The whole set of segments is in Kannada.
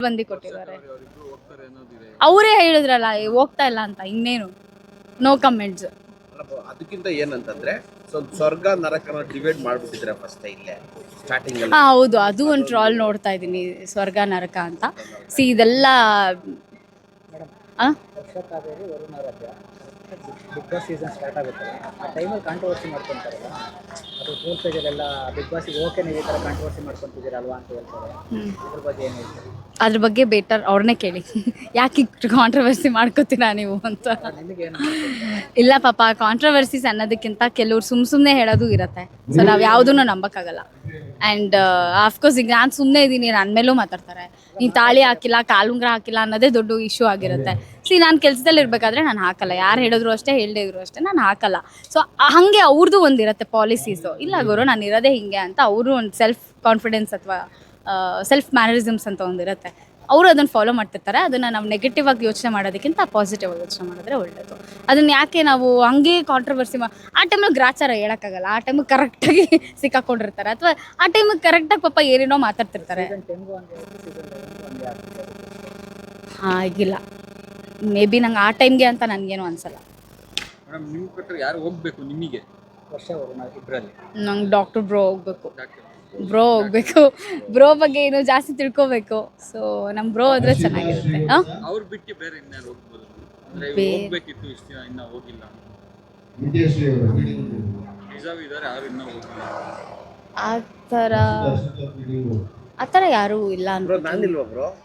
ಬಂದಿ ಕೊಟ್ಟಿದ್ದಾರೆ. ಅವರೇ ಹೇಳಿದ್ರಲ್ಲ ಹೋಗ್ತಾ ಇಲ್ಲ ಅಂತ ಇನ್ನೇನು? ನೋ ಕಮೆಂಟ್ಸ್ ಅದಕ್ಕಿಂತ ಏನಂತಂದ್ರೆ ಸ್ವಲ್ಪ ಸ್ವರ್ಗ ನರಕನ ಡಿವೈಡ್ ಮಾಡ್ಬಿಟ್ಟಿದ್ರೆ ಫಸ್ಟ್ ಇಲ್ಲೇ ಸ್ಟಾರ್ಟಿಂಗ್ ಅಲ್ಲಿ. ಹಾ ಹೌದು ಅದು ಒಂದು ಟ್ರಾಲ್ ನೋಡ್ತಾ ಇದ್ದೀನಿ ಸ್ವರ್ಗ ನರಕ ಅಂತ. ಸಿ ಇದೆಲ್ಲ ಆ? ಬಿಗ್ ಬಾಸ್ ಸೀಸನ್ ಸ್ಟಾರ್ಟ್ ಆಗುತ್ತೆ. ಆ ಟೈಮಲ್ಲಿ ಕಾಂಟ್ರವರ್ಸಿ ಮಾಡ್ಕೊಂತಾರಲ್ಲ ಅದು ಪೇಜಲ್ಲೆಲ್ಲ ಬಿಗ್ ಬಾಸಿಗೆ ಓಕೆ ನೀವು ಈ ಥರ ಕಾಂಟ್ರವರ್ಸಿ ಮಾಡ್ಕೊಂತಿದ್ದೀರಲ್ವಾ ಅಂತ ಹೇಳ್ತಾರೆ. ಹ್ಮ್. ಇದ್ರ ಬಗ್ಗೆ ಏನು ಹೇಳ್ತೀರಿ? ಅದ್ರ ಬಗ್ಗೆ ಬೇಟರ್ ಅವ್ರನ್ನೇ ಕೇಳಿ. ಯಾಕೆ ಕಾಂಟ್ರವರ್ಸಿ ಮಾಡ್ಕೋತೀರಾ ನೀವು ಅಂತ. ಇಲ್ಲ ಪಾಪ ಕಾಂಟ್ರವರ್ಸೀಸ್ ಅನ್ನೋದಕ್ಕಿಂತ ಕೆಲವ್ರು ಸುಮ್ ಸುಮ್ಮನೆ ಹೇಳೋದು ಇರುತ್ತೆ. ಸೊ ನಾವು ಯಾವುದನ್ನು ನಂಬಕ್ಕಾಗಲ್ಲ. ಆ್ಯಂಡ್ ಆಫ್ಕೋರ್ಸ್ ಈಗ ನಾನು ಸುಮ್ಮನೆ ಇದ್ದೀನಿ ನನ್ನ ಮೇಲೂ ಮಾತಾಡ್ತಾರೆ. ನೀನು ತಾಳಿ ಹಾಕಿಲ್ಲ ಕಾಲುಂಗ್ರ ಹಾಕಿಲ್ಲ ಅನ್ನೋದೇ ದೊಡ್ಡ ಇಶ್ಯೂ ಆಗಿರುತ್ತೆ. ಸಿ ನಾನು ಕೆಲಸದಲ್ಲಿ ಇರಬೇಕಾದ್ರೆ ನಾನು ಹಾಕಲ್ಲ. ಯಾರು ಹೇಳಿದ್ರು ಅಷ್ಟೇ, ಹೇಳದೇ ಇದ್ರು ಅಷ್ಟೇ, ನಾನು ಹಾಕಲ್ಲ. ಸೊ ಹಾಗೆ ಅವ್ರದ್ದು ಒಂದಿರುತ್ತೆ ಪಾಲಿಸೀಸು ಇಲ್ಲ ಗುರು, ನಾನು ಇರೋದೇ ಹಿಂಗೆ ಅಂತ ಅವರು ಒಂದು ಸೆಲ್ಫ್ ಕಾನ್ಫಿಡೆನ್ಸ್ ಅಥವಾ ಸೆಲ್ಫ್ ಮ್ಯಾನರಿಸಮ್ಸ್ ಅಂತ ಒಂದಿರುತ್ತೆ ಅವರು ಅದನ್ನು ಫಾಲೋ ಮಾಡ್ತಿರ್ತಾರೆ. ಅದನ್ನು ನಾವು ನೆಗೆಟಿವ್ ಆಗಿ ಯೋಚನೆ ಮಾಡೋದಕ್ಕಿಂತ ಪಾಸಿಟಿವ್ ಆಗಿ ಯೋಚನೆ ಮಾಡಿದ್ರೆ ಒಳ್ಳೆಯದು ಅದನ್ನು ಯಾಕೆ ನಾವು ಹಂಗೆ ಕಾಂಟ್ರವರ್ಸಿ ಮಾ ಆ ಟೈಮಲ್ಲಿ ಗ್ರಾಚಾರ ಹೇಳೋಕ್ಕಾಗಲ್ಲ. ಆ ಟೈಮಿಗೆ ಕರೆಕ್ಟಾಗಿ ಸಿಕ್ಕಾಕೊಂಡಿರ್ತಾರೆ. ಅಥವಾ ಆ ಟೈಮಿಗೆ ಕರೆಕ್ಟಾಗಿ ಪಾಪ ಏನೇನೋ ಮಾತಾಡ್ತಿರ್ತಾರೆ. ಆಗಿಲ್ಲ. ಮೇ ಬಿ ನಂಗೆ ಆ ಟೈಮ್ಗೆ ಅಂತ ನನಗೇನು ಅನ್ಸಲ್ಲ. ಯಾರು ಹೋಗ್ಬೇಕು ನಿಮಗೆ? ನಂಗೆ ಡಾಕ್ಟರ್ ಬ್ರೋ ಹೋಗ್ಬೇಕು. ಬ್ರೋ ಹೋಗ್ಬೇಕು. ಬ್ರೋ ಬಗ್ಗೆ ಏನು ಜಾಸ್ತಿ ತಿಳ್ಕೋಬೇಕು. ಸೊ ನಮ್ಮ ಬ್ರೋ ಆದ್ರೆ ಚೆನ್ನಾಗಿರುತ್ತೆ. ಹಾಂ ಅವ್ರು ಬಿಟ್ಟು ಬೇರೆ ಇನ್ಯಾರು ಹೋಗ್ಬೋದು. ಅಂದ್ರೆ ಇವ್ರು ಬೇರೆ- ಹೋಗ್ಬೇಕಿತ್ತು ಇಷ್ಟು ದಿನ ಇನ್ನ ಹೋಗಿಲ್ಲ. ನಿಜಾವ್ ಇದಾರೆ ಯಾರು ಇನ್ನೂ ಹೋಗಿಲ್ಲ. ಆ ಥರ ಆ ಥರ ಯಾರೂ ಇಲ್ಲ ಬ್ರೋ ಅನ್ಕೋತೀನಿ ನಾನಿಲ್ವಾ ಬ್ರೋ?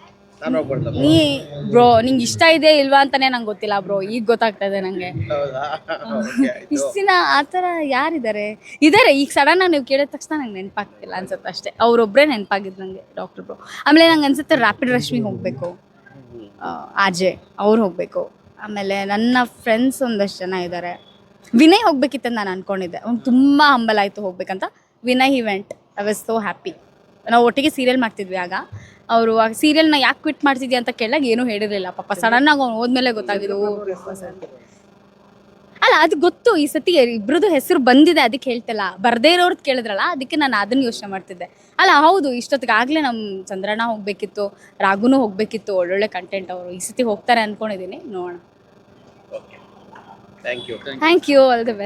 ನಾನು ನೀ ಬ್ರೋ ನಿಂಗೆ ಇಷ್ಟ ಇದೆ ಇಲ್ವಾ ಅಂತಾನೆ ನಂಗೆ ಗೊತ್ತಿಲ್ಲ ಬ್ರೋ ಈಗ ಗೊತ್ತಾಗ್ತಾ ಇದೆ ನಂಗೆ. ಹೌದಾ? Okay, ಆಯ್ತು. ಇಷ್ಟು ದಿನ ಆ ಥರ ಯಾರಿದ್ದಾರೆ? ಇದ್ದಾರೆ ಈಗ ಸಡನ್ ಆಗಿ ನೀವು ಕೇಳಿದ ತಕ್ಷಣ ನಂಗೆ ನೆನಪಾಗ್ತಿಲ್ಲ ಅನ್ಸುತ್ತೆ ಅಷ್ಟೇ. ಅವರೊಬ್ಬರೇ ನೆನಪಾಗಿದ್ದು ನನಗೆ ಡಾಕ್ಟರ್ ಬ್ರೋ. ಆಮೇಲೆ ನಂಗೆ ಅನ್ಸುತ್ತೆ ರ್ಯಾಪಿಡ್ ರಶ್ಮಿಗೆ ಹೋಗಬೇಕು. ಆಜೆ ಅವ್ರು ಹೋಗಬೇಕು. ಆಮೇಲೆ ನನ್ನ ಫ್ರೆಂಡ್ಸ್ ಒಂದಷ್ಟು ಜನ ಇದ್ದಾರೆ ವಿನಯ್ ಹೋಗ್ಬೇಕಿತ್ತು ನಾನು ಅನ್ಕೊಂಡಿದ್ದೆ. ಅವ್ನು ತುಂಬ ಹಂಬಲ್ ಆಯಿತು ಹೋಗ್ಬೇಕಂತ. Vinay event I was so happy ನಾವು ಒಟ್ಟಿಗೆ ಸೀರಿಯಲ್ ಮಾಡ್ತಿದ್ವಿ ಆಗ. ಅವರು ಆ ಸೀರಿಯಲ್ನ ಯಾಕೆ ಕ್ವಿಟ್ ಮಾಡ್ತಿದ್ಯಾ ಅಂತ ಕೇಳಾಗ ಏನೂ ಹೇಳಿರಲಿಲ್ಲ ಪಾಪ. ಸಡನ್ನಾಗಿ ಅವ್ನು ಹೋದ್ಮೇಲೆ ಗೊತ್ತಾಗಿದ್ದು ಅಲ್ಲ ಅದು ಗೊತ್ತು. ಈ ಸತಿ ಇಬ್ರದ್ದು ಹೆಸರು ಬಂದಿದೆ ಅದಕ್ಕೆ ಹೇಳ್ತಲ್ಲ. ಬರ್ದೇ ಇರೋರ್ದು ಕೇಳಿದ್ರಲ್ಲ ಅದಕ್ಕೆ ನಾನು ಅದನ್ನ ಯೋಚನೆ ಮಾಡ್ತಿದ್ದೆ. ಅಲ್ಲ ಹೌದು ಇಷ್ಟೊತ್ತಿಗೆ ಆಗ್ಲೇ ನಮ್ಮ ಚಂದ್ರಣ್ಣ ಹೋಗ್ಬೇಕಿತ್ತು ರಾಗುನು ಹೋಗ್ಬೇಕಿತ್ತು ಒಳ್ಳೊಳ್ಳೆ ಕಂಟೆಂಟ್ ಅವರು ಈ ಸತಿ ಹೋಗ್ತಾರೆ ಅನ್ಕೊಂಡಿದ್ದೀನಿ ನೋಡೋಣ. Thank you all the best